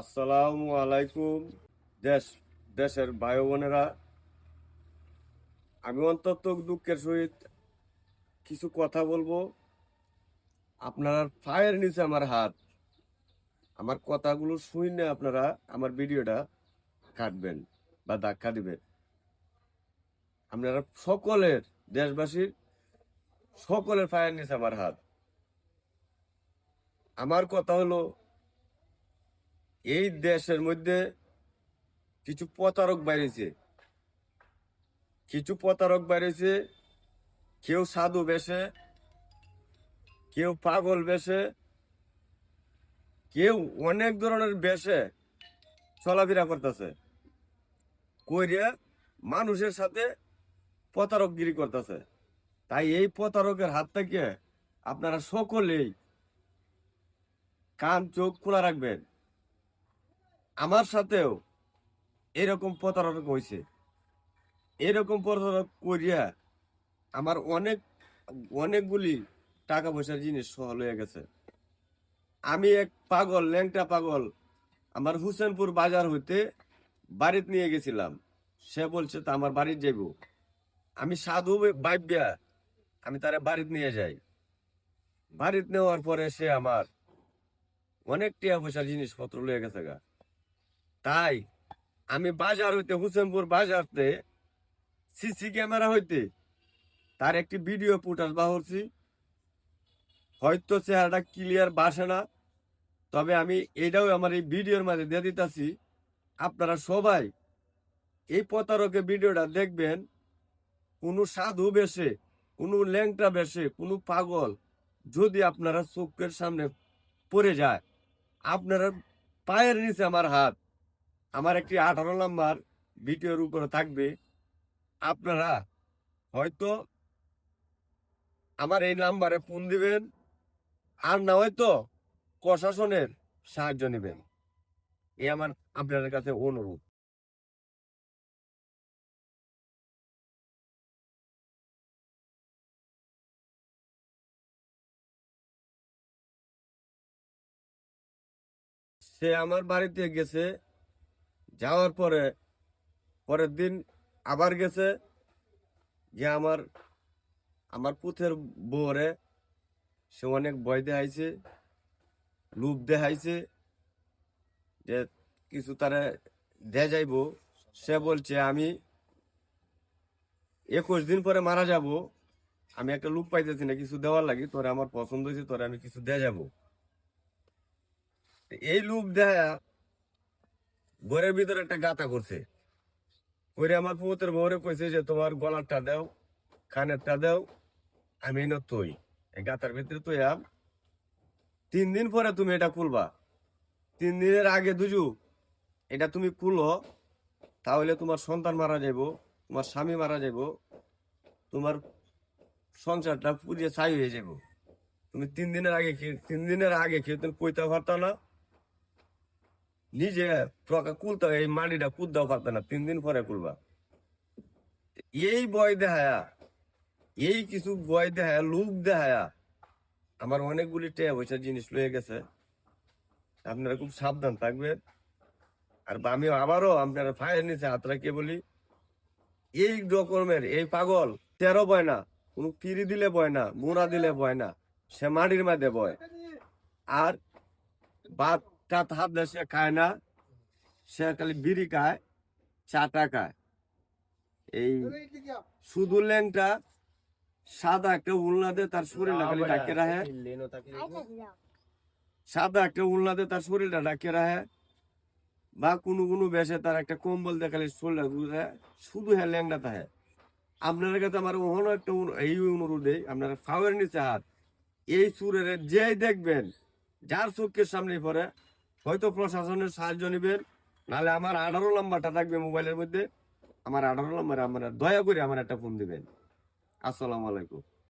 আসসালামু আলাইকুম, দেশ, দেশের ভাই বোনেরা। আমি অন্তত দুঃখের সহিত কিছু কথা বলব। আপনার পায়ের নিচে আমার হাত। আমার কথাগুলো শুনে আপনারা আমার ভিডিওটা কাটবেন বা ধাক্কা দিবেন। আপনারা সকলের, দেশবাসীর সকলের পায়ের নিচে আমার হাত। আমার কথা হলো এই দেশের মধ্যে কিছু প্রতারক বাইরেছে কিছু প্রতারক বাইরেছে কেউ সাধু বেশে কেউ পাগল বেশে কেউ অনেক ধরনের বেশে চলাফেরা করতেছে। কইরে মানুষের সাথে প্রতারকগিরি করতেছে। তাই এই প্রতারকের হাত থেকে আপনারা সকলেই কান, চোখ খোলা রাখবেন। আমার সাথেও এরকম প্রতারক হয়েছে এরকম প্রতারক করিয়া আমার অনেক, অনেকগুলি টাকা পয়সার জিনিস সহল হয়ে গেছে। আমি এক পাগল, ল্যাংটা পাগল, আমার হুসেনপুর বাজার হইতে বাড়িতে নিয়ে গেছিলাম। সে বলছে, তা আমার বাড়ির যাইব। আমি সাধু বাইব্যা আমি তারা বাড়িতে নিয়ে যাই। বাড়িতে নেওয়ার পরে সে আমার অনেক টিয়া পয়সার জিনিসপত্র লয়ে গেছে গা। তাই আমি বাজার হইতে, হুসেনপুর বাজারতে সিসি ক্যামেরা হইতে তার একটি ভিডিও ফুটাজ বাহরছি হয়তো চেহারাটা ক্লিয়ার বাসে না, তবে আমি এটাও আমার এই ভিডিওর মাঝে দিয়ে দিতেছি। আপনারা সবাই এই প্রতারকের ভিডিওটা দেখবেন। কোনো সাধু বেশে, কোনো ল্যাংটা বেশে, কোনো পাগল যদি আপনারা চোখের সামনে পড়ে যায়, আপনারা পায়ের নিচে আমার হাত আমার একটি আঠারো নাম্বার ভিডিওর উপরে থাকবে। আপনারা হয়তো আমার এই নাম্বারে ফোন দিবেন, আর না হয়তো প্রশাসনের সাহায্য নেবেন। এই আমার আপনাদের কাছে অনুরোধ। সে আমার বাড়িতে গেছে যাওয়ার পরে, পরের দিন আবার গেছে যে আমার আমার পুথের বউরে সে অনেক ভয় দেখাইছে লুপ দেখাইছে, যে কিছু তারা দে যাইব। সে বলছে, আমি একুশ দিন পরে মারা যাব। আমি একটা লুপ পাইতেছি না, কিছু দেওয়ার লাগে, তোরে আমার পছন্দ হয়েছে তোরে আমি কিছু দিয়ে যাব। এই লুপ দেখা ঘরের ভিতরে একটা গাতা করছে করে আমার পুতের বউরে কইছে যে, তোমার গলারটা দাও খানেরটা দাও, আমি এনে তৈ এই গাতার ভিতরে তৈ আম। তিন দিন পরে তুমি এটা খুলবা। তিন দিনের আগে দুজু এটা তুমি খুলো, তাহলে তোমার সন্তান মারা যাইব, তোমার স্বামী মারা যাইব, তোমার সংসারটা পুড়িয়ে ছাই হয়ে যাব তুমি তিন দিনের আগে তিন দিনের আগে খেয়ে তুমি কইতে পারতো না নিজে কুলতে, এই মাটিটা কুদাও পারতো না, তিন দিন পরে কুলবা। এই বয় দেখায়া, এই কিছু বয় দেখায়া, লুক দেখায়া আমার অনেকগুলি টেয়া পয়সা জিনিস লয়ে গেছে। আপনারা খুব সাবধান থাকবেন। আর আমি আবারও আপনারা ফায়ার নিচে হাত রাখিয়ে বলি, এই রকমের, এই পাগল, তেরো বয় না, কোনো পিড়ি দিলে বয় না মোড়া দিলে বয় না, সে মাটির মাঝে বয়। আর ভাত হাত দিয়ে, সে খায় না। সে খালি বিড়ি খায় চাটা খায়। এই শুধু ল্যাংটা সাদা একটা উল্লাদে তার শরীরটা খালি ডাকে রাখে। সাদা একটা উল্লাদে তার শরীরটা ডাকে রাখে। বা কোনো কোনো বেশে তার একটা কম্বল দিয়ে খালি শরীরটা ঘুরে শুধু হ্যাঁ ল্যাংটা থাকে আপনার কাছে আমার ওখানে একটা এই অনুরোধে আপনারা ফাওয়ার নিচে হাত। এই সুরের যেই দেখবেন, যার চোখের সামনে পড়ে হয়তো প্রশাসনের সাহায্য নেবেন, নাহলে আমার আঠারো নাম্বারটা থাকবে মোবাইলের মধ্যে। আমার আঠারো নাম্বারে আমার দয়া করে আমার একটা ফোন দিবেন। আসসালামু আলাইকুম।